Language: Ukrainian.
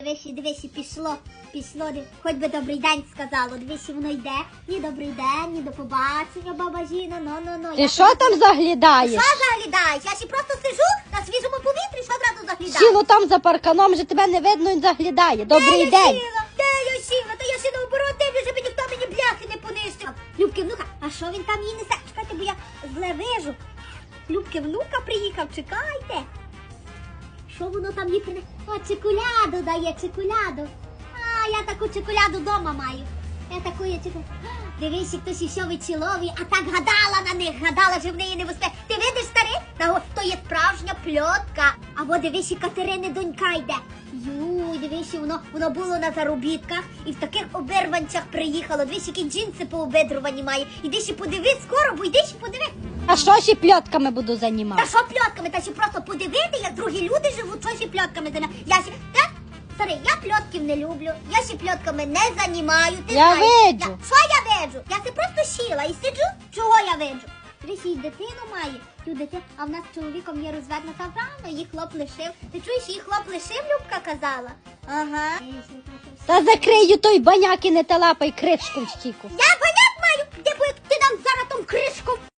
Дивись, дивись, пішло, пішло, хоч би добрий день сказало. Дивись, воно йде. Ні добрий день, ні до побачення, баба Жіна, ну, ну, ну. Ти що там заглядаєш? Що заглядаєш? Я ще просто сижу на свіжому повітрі, що одразу заглядаю? Сіло там за парканом, вже тебе не видно, він заглядає. Добрий Де я день. сіла? Де я сіла? Та я ще наоборот дивлюся, щоб ніхто мені бляхи не понищив. Любки, внука, а що він там їй несе? Чекайте, бо я зле вижу. Любки, внука приїхав, чекайте. Що воно там їй принесе? О, чекуляду дає, чекуляду. А, я таку чекуляду вдома маю. Я таку я чекуляду. Дивись, хтось ішов і чолові, а так гадала на них, гадала, що в неї не висте. Ти видиш, старий? Та то є справжня пльотка. Або дивись, і Катерини донька йде. Дивись, воно, воно було на заробітках і в таких оберванцях приїхало. Дивись, які джинси пообедрувані має. Іди ще подивись скоро, бо йди ще подиви. А що ще пльотками буду Та що пльотками? Та ще просто подивити, як другі люди живуть, що ще пльотками займаю. Я ще, та, старий, я пльотків не люблю, я ще пльотками не займаю. Ти Я знаєш. виджу. Я, що я виджу? Я це просто сіла і сиджу. Чого я виджу? Дивись, їй дитину має, дитину, а в нас з чоловіком є розведена та правильно, її хлоп лишив. Ти чуєш, її хлоп лишив, Любка казала? Ага. Та закрию той баняк і не талапай кришку в стіку. Як